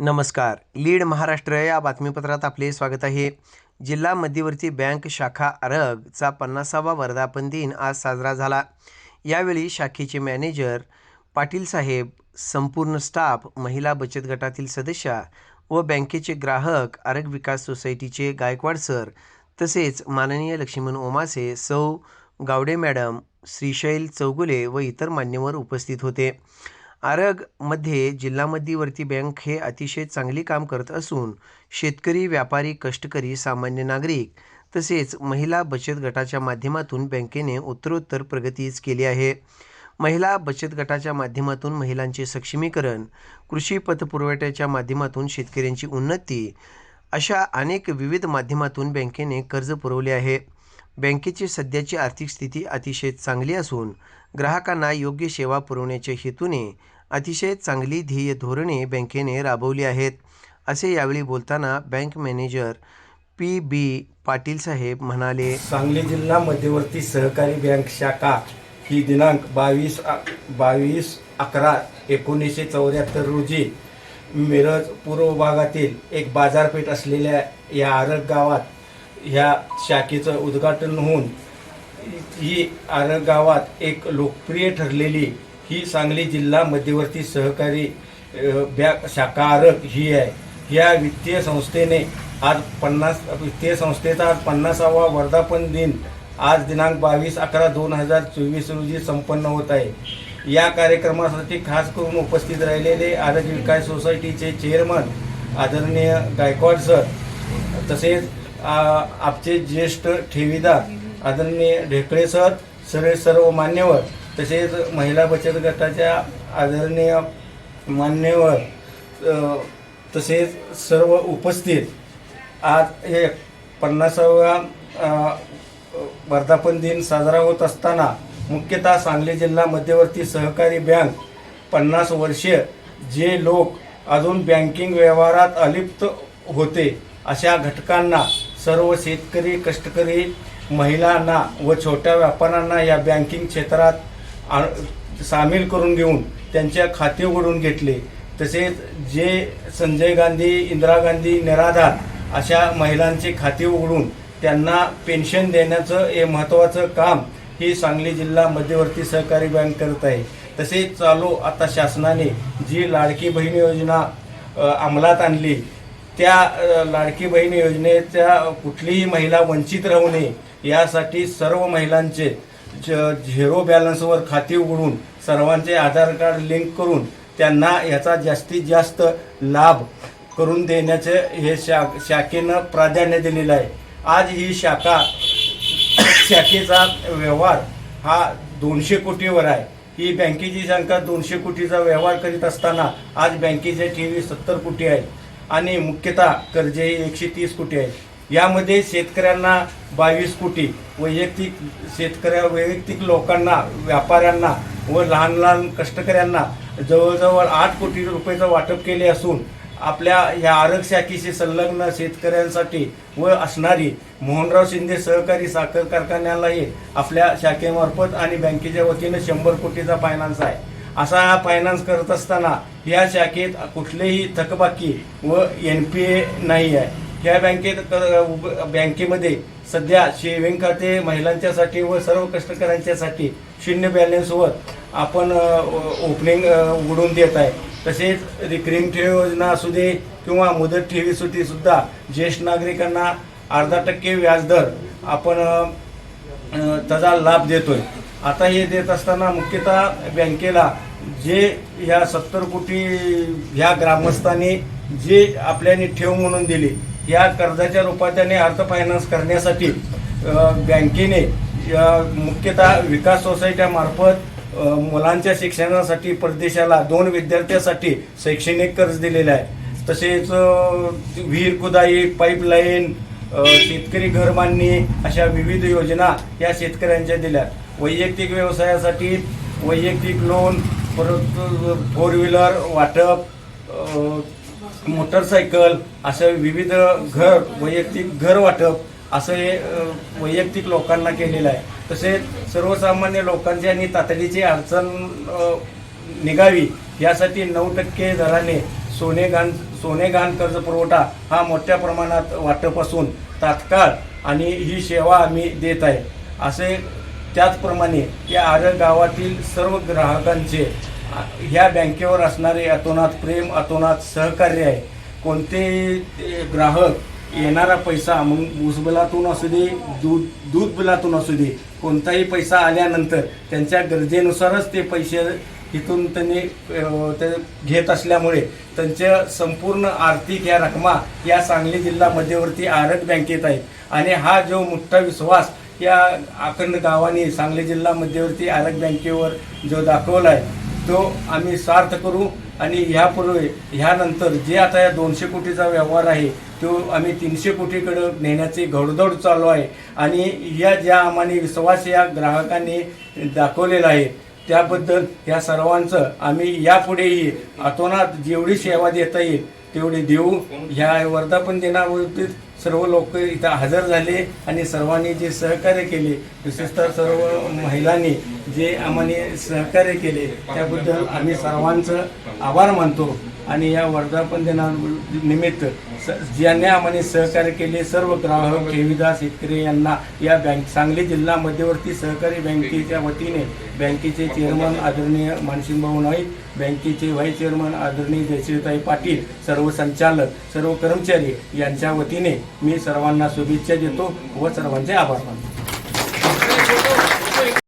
नमस्कार. लीड महाराष्ट्र या बातमीपत्रात आपले स्वागत आहे. जिल्हा मध्यवर्ती बँक शाखा आरगचा पन्नासावा वर्धापन दिन आज साजरा झाला. यावेळी शाखेचे मॅनेजर पाटील साहेब संपूर्ण स्टाफ महिला बचत गटातील सदस्या व बँकेचे ग्राहक आरग विकास सोसायटीचे गायकवाड सर तसेच माननीय लक्ष्मण ओमासे सौ गावडे मॅडम श्रीशैल चौगुले व इतर मान्यवर उपस्थित होते. आरगमध्ये जिल्हा मध्यवर्ती बँक हे अतिशय चांगली काम करत असून शेतकरी व्यापारी कष्टकरी सामान्य नागरिक तसेच महिला बचत गटाच्या माध्यमातून बँकेने उत्तरोत्तर प्रगतीच केली आहे. महिला बचत गटाच्या माध्यमातून महिलांचे सक्षमीकरण कृषी पतपुरवठ्याच्या माध्यमातून शेतकऱ्यांची उन्नती अशा अनेक विविध माध्यमातून बँकेने कर्ज पुरवले आहे. बँकेची सध्याची आर्थिक स्थिती अतिशय चांगली असून ग्राहकांना योग्य सेवा पुरवण्याच्या हेतूने अतिशय चांगली ध्येय धोरणे बँकेने राबवली आहेत असे यावेळी बोलताना bank manager P B Patil साहेब म्हणाले. सांगली जिल्हा मध्यवर्ती सहकारी बँक शाखा ही दिनांक बावीस बावीस अकरा एकोणीसशे चौऱ्याहत्तर रोजी मिरज पूर्व भागातील एक बाजारपेठ असलेल्या या आरग गावात ह्या शाखेचं उद्घाटन होऊन ही आरग गावात एक लोकप्रिय ठरलेली ही सांगली जिल्हा मध्यवर्ती सहकारी बँक शाखा आरग ही आहे. या वित्तीय संस्थेने आज पन्नास वित्तीय संस्थेचा आज पन्नासावा वर्धापन दिन आज दिनांक बावीस अकरा दोन हजार चोवीस रोजी संपन्न होत आहे. या कार्यक्रमासाठी खास करून उपस्थित राहिलेले आरोग्य विकास सोसायटीचे चेअरमन आदरणीय गायकवाड सर तसेच आ, आपचे ज्येष्ठ ठेवीदार आदरणीय ढेकळे सर सर्व सर्व मान्यवर तसेच महिला बचत गटाच्या आदरणीय मान्यवर तसेच सर्व उपस्थित आज हे पन्नासावा वर्धापन दिन साजरा होत असताना मुख्यतः सांगली जिल्हा मध्यवर्ती सहकारी बँक पन्नास वर्षे जे लोक अजून बँकिंग व्यवहारात अलिप्त होते अशा घटकांना सर्व शेतकरी कष्टकरी महिलांना व छोट्या व्यापाऱ्यांना या बँकिंग क्षेत्रात सामील करून घेऊन त्यांच्या खाते उघडून घेतले. तसेच जे संजय गांधी इंदिरा गांधी निराधार अशा महिलांचे खाते उघडून त्यांना पेन्शन देण्याचं हे महत्त्वाचं काम ही सांगली जिल्हा मध्यवर्ती सहकारी बँक करत आहे. तसेच चालू आता शासनाने जी लाडकी बहीण योजना अंमलात आणली त्या लाडकी बहीण योजनेच्या कुठलीही महिला वंचित राहू नये यासाठी सर्व महिलांचे ज- झिरो बॅलन्सवर खाते उघडून सर्वांचे आधार कार्ड लिंक करून त्यांना याचा जास्तीत जास्त लाभ करून देण्याचे हे शा शाखेनं प्राधान्य दिलेलं आहे. आज ही शाखा शाखेचा व्यवहार हा दोनशे कोटीवर आहे. ही बँकेची संख्या दोनशे कोटीचा व्यवहार करीत असताना आज बँकेचे ठेवी सत्तर कोटी आहेत. आणि मुख्यतः कर्जे एकशे तीस कोटी आहे. यामध्ये शेतकऱ्यांना बावीस कोटी वैयक्तिक शेतकऱ्या वैयक्तिक लोकांना व्यापाऱ्यांना व लहान लहान कष्टकऱ्यांना जवळजवळ आठ कोटी रुपयाचं वाटप केले असून आपल्या ह्या आरग शाखेशी संलग्न शेतकऱ्यांसाठी व असणारी मोहनराव शिंदे सहकारी साखर कारखान्यालाही आपल्या शाखेमार्फत आणि बँकेच्या वतीनं शंभर कोटीचा फायनान्स आहे. असा हा फायनान्स करत असताना या शाखेत कुठलेही थकबाकी व एन पी ए नाही आहे या बँकेत क- बँकेमध्ये सध्या शेविंग खाते महिलांच्यासाठी व सर्व कष्टकऱ्यांच्यासाठी शून्य बॅलन्सवर आपण ओपनिंग उघडून देत आहे. तसेच रिकरिंग ठेव योजना असू दे किंवा मुदत ठेवीसाठी सुद्धा ज्येष्ठ नागरिकांना अर्धा टक्के व्याजदर आपण त्याचा लाभ देतोय. आता हे देत असताना मुख्यतः बँकेला जे ह्या सत्तर कोटी ह्या ग्रामस्थांनी जे आपल्याने ठेव म्हणून दिली या कर्जाच्या रूपात त्याने अर्थ फायनान्स करण्यासाठी बँकेने मुख्यतः विकास सोसायट्यामार्फत मुलांच्या शिक्षणासाठी परदेशाला दोन विद्यार्थ्यांसाठी शैक्षणिक कर्ज दिलेलं आहे. तसेच विहीर खुदाई पाईपलाईन शेतकरी घर बांधणी अशा विविध योजना या शेतकऱ्यांच्या दिल्या वैयक्तिक व्यवसायासाठी वैयक्तिक लोन परत फोर व्हीलर वाटप मोटरसायकल असं विविध घर वैयक्तिक घर वाटप असं हे वैयक्तिक लोकांना केलेलं आहे. तसेच सर्वसामान्य लोकांची आणि तातडीची अडचण निघावी यासाठी नऊ टक्के दराने सोने घाण सोने घाण कर्ज पुरवठा हा मोठ्या प्रमाणात वाटप असून तात्काळ आणि ही सेवा आम्ही देत आहे. असे त्याचप्रमाणे या आरग गावातील सर्व ग्राहकांचे ह्या बँकेवर असणारे अतोनात प्रेम अतोनात सहकार्य आहे. कोणतेही ग्राहक येणारा पैसा मग ऊस बिलातून असू दे दूध दूध बिलातून असू दे कोणताही पैसा आल्यानंतर त्यांच्या गरजेनुसारच ते पैसे इथून त्यांनी ते घेत असल्यामुळे त्यांच्या संपूर्ण आर्थिक या रकमा या सांगली जिल्हा मध्यवर्ती आरग बँकेत आहेत आणि हा जो मोठा विश्वास या अखंड गावाने सांगली जिल्हा मध्यवर्ती आरग बँकेवर जो दाखवला आहे तो आम्ही सार्थ करू आणि ह्यापूर्वी ह्यानंतर जे आता या दोनशे कोटीचा व्यवहार आहे तो आम्ही तीनशे कोटीकडं नेण्याची घोडदौड चालू आहे. आणि या ज्या आम्हाने विश्वास या ग्राहकांनी दाखवलेला आहे त्याबद्दल या सर्वांचं आम्ही यापुढेही अतोनात जेवढी सेवा देता येईल तेवढी देऊ. ह्या वर्धापन दिनावरती सर्व लोक इथं हजर झाले आणि सर्वांनी जे सहकार्य केले विशेषतः सर्व महिलांनी जे आम्हाला सहकार्य केले त्याबद्दल आम्ही सर्वांचं आभार मानतो. आणि या वर्धापन दिनानिमित्त स ज्यांनी आम्हाला सहकार्य केले सर्व ग्राहक ठेवीदार शेतकरी यांना या बँक सांगली जिल्हा मध्यवर्ती सहकारी बँकेच्या वतीने बँकेचे चेअरमन आदरणीय मानसिंगभाऊ नाईक बँकेचे व्हाईस चेअरमन आदरणीय जयश्रीताई पाटील सर्व संचालक सर्व कर्मचारी यांच्या वतीने मी सर्वांना शुभेच्छा देतो व सर्वांचे आभार मानतो.